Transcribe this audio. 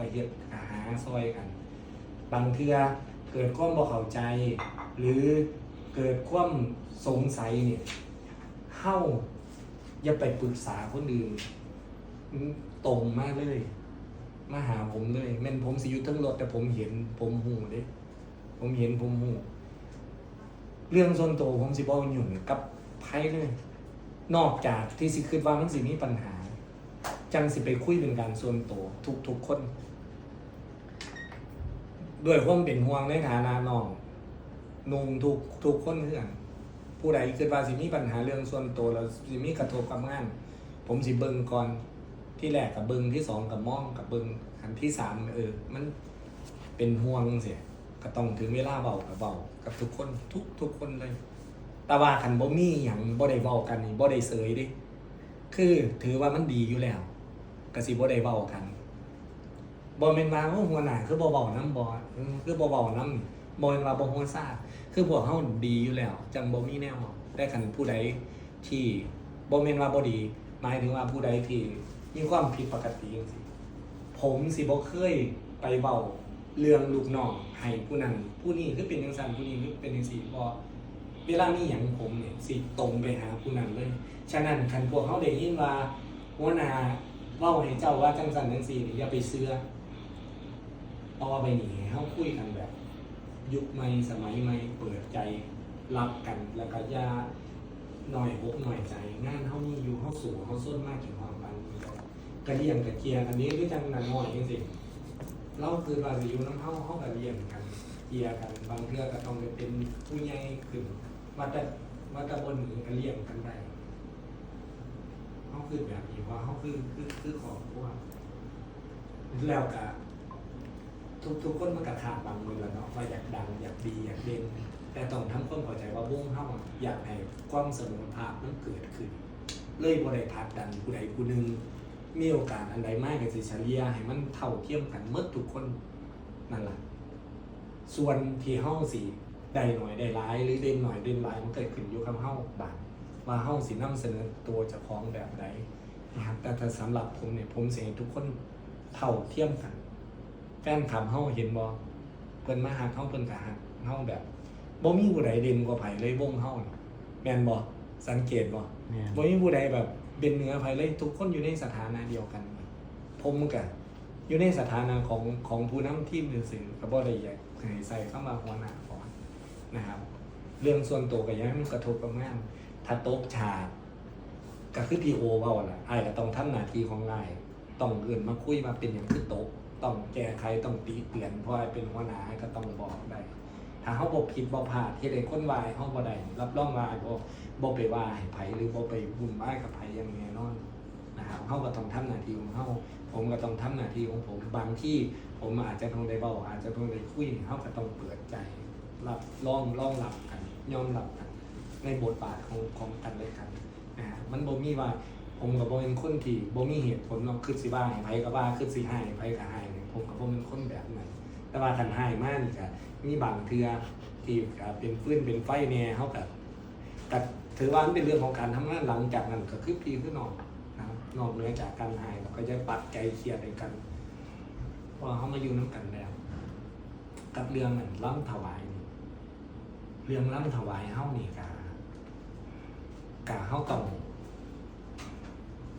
ก็เฮ็ดหาซอยกัน บางเทื่อเกิดความบ่เข้าใจ หรือเกิดความสงสัยเนี่ยเฮาอย่าไปปรึกษาคนอื่นตรงมากเลย มาหาผมเลยแม่นผมสิอยู่ทั้งรถแต่ผมเห็นผมหูเด้ผมเห็นผมหูเรื่องส่วนตัวผมสิบ่ยุ่งกับไผเลย นอกจากที่สิคิดว่ามันสิมีปัญหา จังสิไปคุยเป็นการส่วนตัวทุกๆคน ด้วยความเป็นห่วงในฐานะน้องนุ่งทุกทุกคนเพื่อนผู้ใดคิดว่าสิมีปัญหาเรื่องส่วนตัวแล้วสิมีกระทบกับงาน ผมสิเบิ่งก่อนที่แรกกับเบิ่งที่สองกับมองกับเบิ่งอันที่สามเออ มันเป็นห่วงเสียก็ต้องถึงเวลาเบากับเบากับทุกคนทุกทุกคนเลย แต่ว่าคันบ่มีหยังบ่ได้เว้ากันนี่บ่ได้เสยดิคือถือว่ามันดีอยู่แล้ว ก็สิบ่ได้เว้ากันบ่แม่นว่าโอ้หัวหน้าคือบ่เว้าน้ำบอืมคือบ่เว้าน้ำโบ่แม่นว่าบ่ฮู้ซ่าคือพวกเฮาดีอยู่แล้ว จังบ่มีแนวแต่คันผู้ใดที่บ่แม่นว่าบ่ดี หมายถึงว่าผู้ใดที่มีความผิดปกติจังผมสิบ่เคยไปเว้าเรื่องลูกน้องให้ผู้นั้นผู้นี้คือเป็นจังซั่นผู้นี้คือเป็นจังซี่บ่เวลามีอย่างผมเนี่ยสิตรงไปหาผู้นั้นเลย ฉะนั้นคันพวกเขาได้ยินว่าหัวหน้า ว่าให้เจ้าว่าจังสันจังสีนี่อย่าไปเสื้อเอาไปหนีเขาคุยกันแบบ ยุคใหม่สมัยใหม่เปิดใจรับกันแล้วก็อย่าหน่อยอกหน่อยใจงานเขามีอยู่เขาสูงเขาส้นมากถึงความปันกระเดียงกระเจียอันนี้ด้วยจังนั้นหน่อยจริงๆเราคือว่าสิอยู่น้ำเขาเขากระเดียงกันเจียกัน บางเรื่องก็ต้องไปเป็นผู้ใหญ่ขึ้นว่าแต่ว่าแต่บนหนึ่งก็เรียงกันได้ เขาคือแบบนี้ว่าเขาคือคือคือของพวกแล้วก็ทุกทุกคนมันกระทาบางมือแล้วเนาะว่าอยากดังอยากดีอยากเด่นแต่ต้องทำความเข้าใจว่าบุ้งเฮาอะอยากให้ความสมอภาคมันเกิดขึ้น เลยบ่ได้พักดันผู้ใดผู้หนึ่งมีโอกาสอันใดมากก็สิเฉลี่ยให้มันเท่าเทียมกันหมดทุกคนนั่นแหละส่วนที่เฮาสิได้หน่อยได้หลายหรือเด่นหน่อยเด่นหลายมันเกิดขึ้นอยู่กับเฮาบาง ว่าเฮาสินำเสนอตัวเจ้าของแบบใดนะครับแต่ถ้าสำหรับผมเนี่ยผมสิให้ทุกคนเท่าเทียมกัน แฟนคลับเฮาเห็นบ่เพิ่นมาหาเฮาเพิ่นก็ฮักเฮาแบบบ่มีผู้ใดเด่นกว่าไผเลยวงเฮานี่แม่นบ่สังเกตบ่เนี่ยบ่มีผู้ใดแบบเป็นเหนือไผเลยทุกคนอยู่ในสถานะเดียวกัน ผมก็อยู่ในสถานะของของผู้นำทีมซื่อๆก็บ่ได้อยากให้ใส่เข้ามาหัวหน้าก่อนนะครับ เรื่องส่วนตัวก็อยังให้มันกระทบกับงาน ถ้าตกฉากก็คือที่โอเว้าล่ะอ้ก็ต้องทำหน้าที่ของอ้ายต้องเอื่นมาคุยมาเป็นอย่างคือตกต้องแก้ไขต้องตีเตือนเพราะไอ้เป็นหัวหน้าอ้ก็ต้องบอกได้ ถ้าเฮาบ่ผิดบ่พลาดเฮ็ดให้คนวายเฮาบ่ได้รับรองว่าอ้บ่บ่ไปว่าให้ไผหรือบ่ไปวุ่นวายกับไผอย่างแน่นอนนะครับเฮาก็ต้องทำหน้าที่ของเฮาผมก็ต้องทำหน้าที่ของผมบางที่ผมอาจจะต้องได้เว้าอาจจะต้องได้คุยเฮาก็ต้องเปิดใจรับลองลองรับกันยอมรับกัน ในบทบาทของของกันและกันนะฮะมันบ่มีว่าผมกับบ่เป็นคนที่บ่มีเหตุผลเนาะคือสิว่าให้ไผก็ว่าคือสิให้ไผก็ให้เนี่ยผมกับบ่เป็นคนแบบนั้นแต่ว่าคันให้มานี่ก็มีบางเทื่อที่ก็เป็นฟืนเป็นไฟแน่เฮาก็ก็ถือว่ามันเป็นเรื่องของการทำงานหลังจากนั้นก็คือพี่คือน้องนะครับนอกเหนือจากการให้เราก็จะปัดใจเคลียร์ให้กันพราะว่าเฮามาอยู่นํกันแล้ว กับเรื่องนั้นล้ำถวายนี่เรื่องล้ำถวายเฮานี่กะ กะเข้าต้อง